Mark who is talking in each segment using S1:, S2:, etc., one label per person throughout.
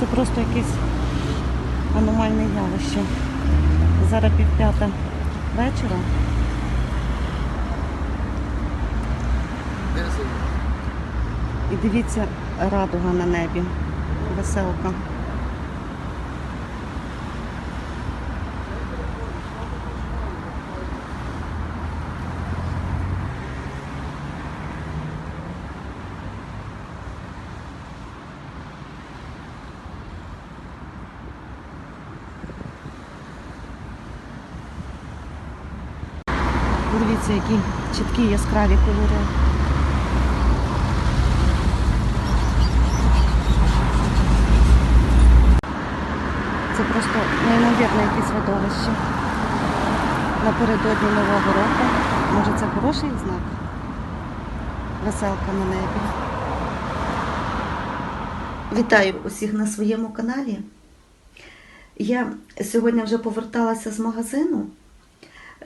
S1: Це просто якесь аномальне явище. Зараз півп'ята вечора. І дивіться, радуга на небі. Веселка. Дивіться, які чіткі яскраві кольори. Це просто неймовірне якесь видовище. Напередодні Нового року. Може це хороший знак? Веселка на небі. Вітаю усіх на своєму каналі. Я сьогодні вже поверталася з магазину.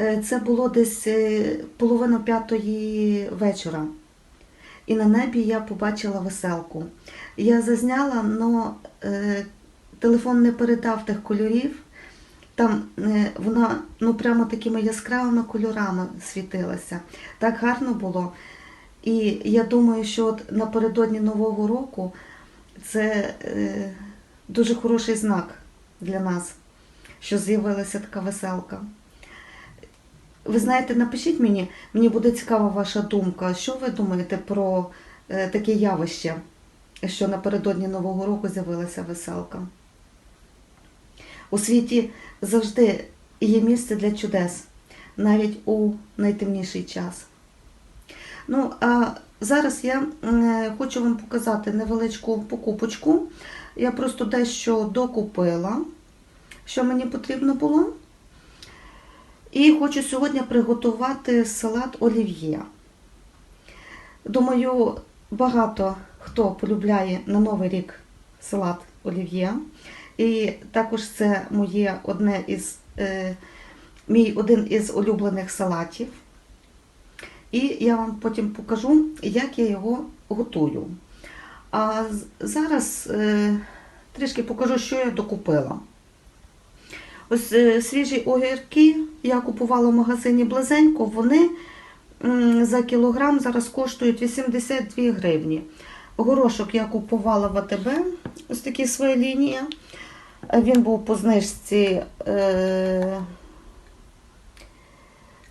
S1: Е, Це було десь е, половина п'ятої вечора. І на небі я побачила веселку. Я зазняла, але телефон не передав тих кольорів. Там е, вона ну, прямо такими яскравими кольорами світилася. Так гарно було. І я думаю, що от напередодні Нового року це дуже хороший знак для нас, що з'явилася така веселка. Ви знаєте, напишіть мені, мені буде цікава ваша думка. Що ви думаєте про е, таке явище, що напередодні Нового року з'явилася веселка? У світі завжди є місце для чудес, навіть у найтемніший час. Ну, а зараз я е, хочу вам показати невеличку покупочку. Я просто дещо докупила, що мені потрібно було. І хочу сьогодні приготувати салат олів'є. Думаю, багато хто полюбляє на Новий рік салат олів'є. І також це моє одне із, е, мій один із улюблених салатів. І я вам потім покажу, як я його готую. А зараз е, трішки покажу, що я докупила. Ось е, свіжі огірки я купувала в магазині Близенько, вони за кілограм зараз коштують 82 гривні. Горошок я купувала в АТБ, ось такі свої лінії. Він був по знижці, е,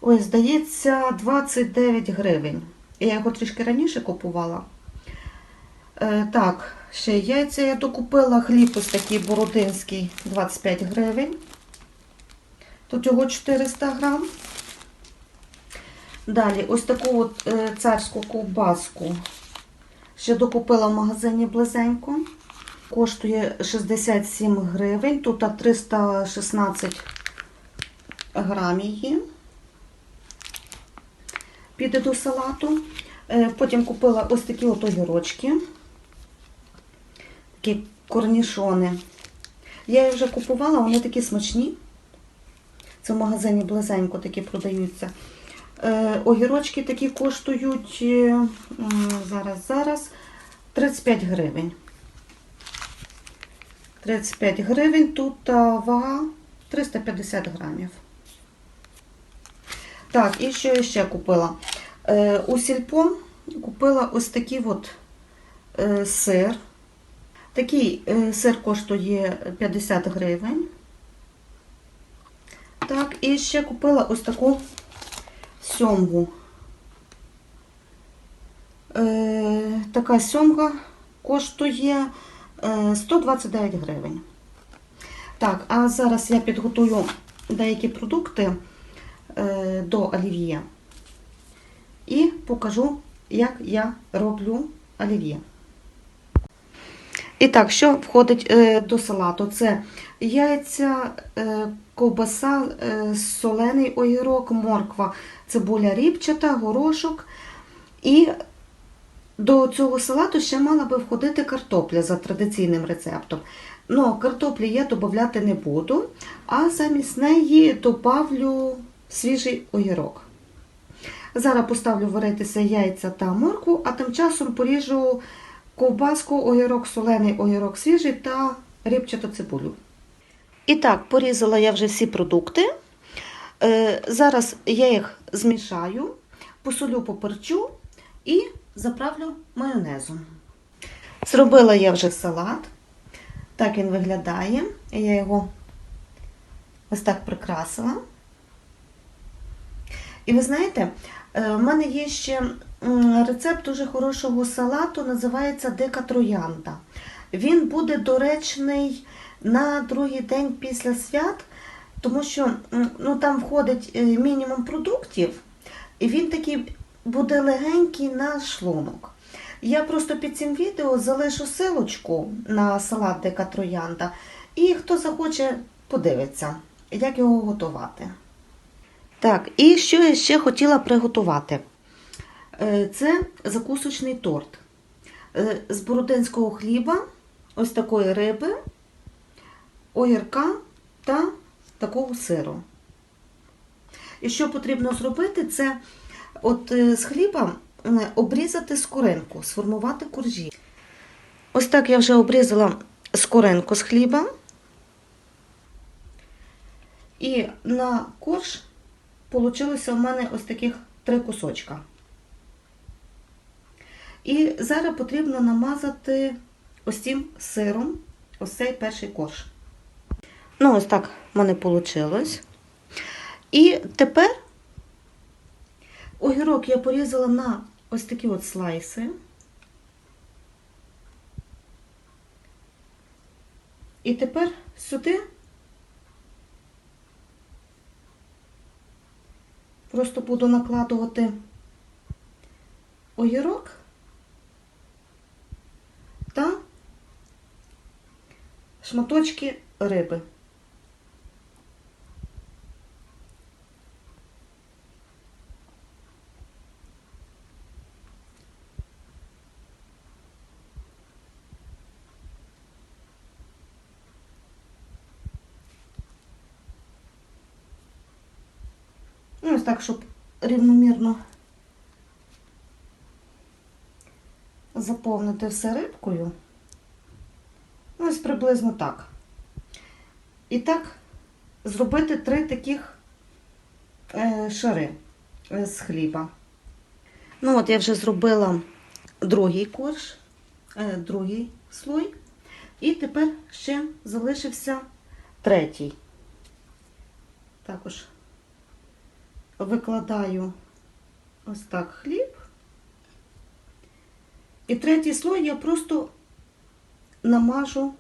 S1: ой, здається, 29 гривень. Я його трішки раніше купувала. Е, так, ще яйця я докупила, хліб ось такий бородинський 25 гривень. Тут його 400 грам. Далі ось таку от е, царську ковбаску. Ще докупила в магазині близенько. Коштує 67 гривень. Тут 316 грам її. Піде до салату. Е, Потім купила ось такі от огірочки. Такі корнішони. Я їх вже купувала, вони такі смачні. Це в магазині близенько такі продаються. Е, огірочки такі коштують е, зараз, зараз 35 гривень. 35 гривень, тут вага 350 грамів. Так, і що я ще купила? Е, у сільпо купила ось такий от сир. Такий сир коштує 50 гривень. Так, і ще купила ось таку сьомгу. Е, така сьомга коштує е, 129 гривень. Так, а зараз я підготую деякі продукти е, до олів'є і покажу, як я роблю олів'є. І так, що входить е, до салату? Це яйця, е, ковбаса, е, солений огірок, морква, цибуля ріпчата, горошок. І до цього салату ще мала би входити картопля за традиційним рецептом. Ну, картоплі я додати не буду, а замість неї добавлю свіжий огірок. Зараз поставлю варитися яйця та моркву, а тим часом поріжу ковбаску, огірок, солений огірок свіжий та рибчату цибулю. І так, порізала я вже всі продукти. Е, зараз я їх змішаю, посолю поперчу і заправлю майонезом. Зробила я вже салат. Так він виглядає. Я його ось так прикрасила. І ви знаєте, е, в мене є ще рецепт дуже хорошого салату, називається Дика троянда. Він буде доречний на другий день після свят, тому що ну, там входить е, мінімум продуктів, і він такий буде легенький на шлунок. Я просто під цим відео залишу силочку на салат Дика троянда, і хто захоче, подивиться, як його готувати. Так, і що я ще хотіла приготувати? Е, Це закусочний торт Е, з бородинського хліба, ось такої риби, огірка та такого сиру. І що потрібно зробити, це от е, з хліба е, обрізати скоринку, сформувати коржі. Ось так я вже обрізала скоринку з хліба. І на корж Получилося в мене ось таких три кусочка. І зараз потрібно намазати ось цим сиром ось цей перший корж. Ну, ось так в мене вийшло. І тепер огірок я порізала на ось такі от слайси. І тепер сюди Просто буду накладувати огірок та шматочки риби. Ну, так, щоб рівномірно заповнити все рибкою. Ну, Ось приблизно так. І так зробити три таких е, шари е, з хліба. Ну, от я вже зробила другий корж, е, другий слой. І тепер ще залишився третій. Також викладаю ось так хліб. І третій слой я просто намажу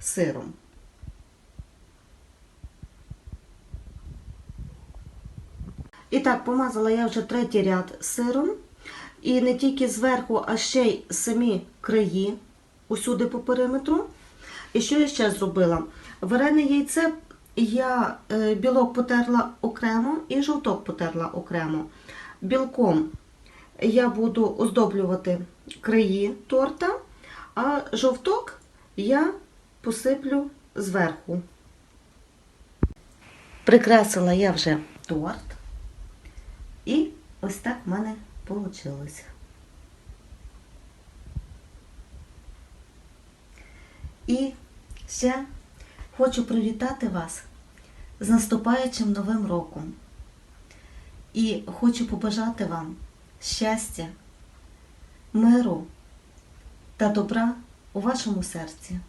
S1: сиром. І так, помазала я вже третій ряд сиром. І не тільки зверху, а ще й самі краї усюди по периметру. І що я ще зробила? Варене яйце я е, білок потерла окремо і жовток потерла окремо. Білком я буду оздоблювати краї торта, а жовток я посиплю зверху. Прикрасила я вже торт, і ось так в мене вийшло. І ще Хочу привітати вас з наступаючим новим роком. І хочу побажати вам щастя, миру та добра у вашому серці.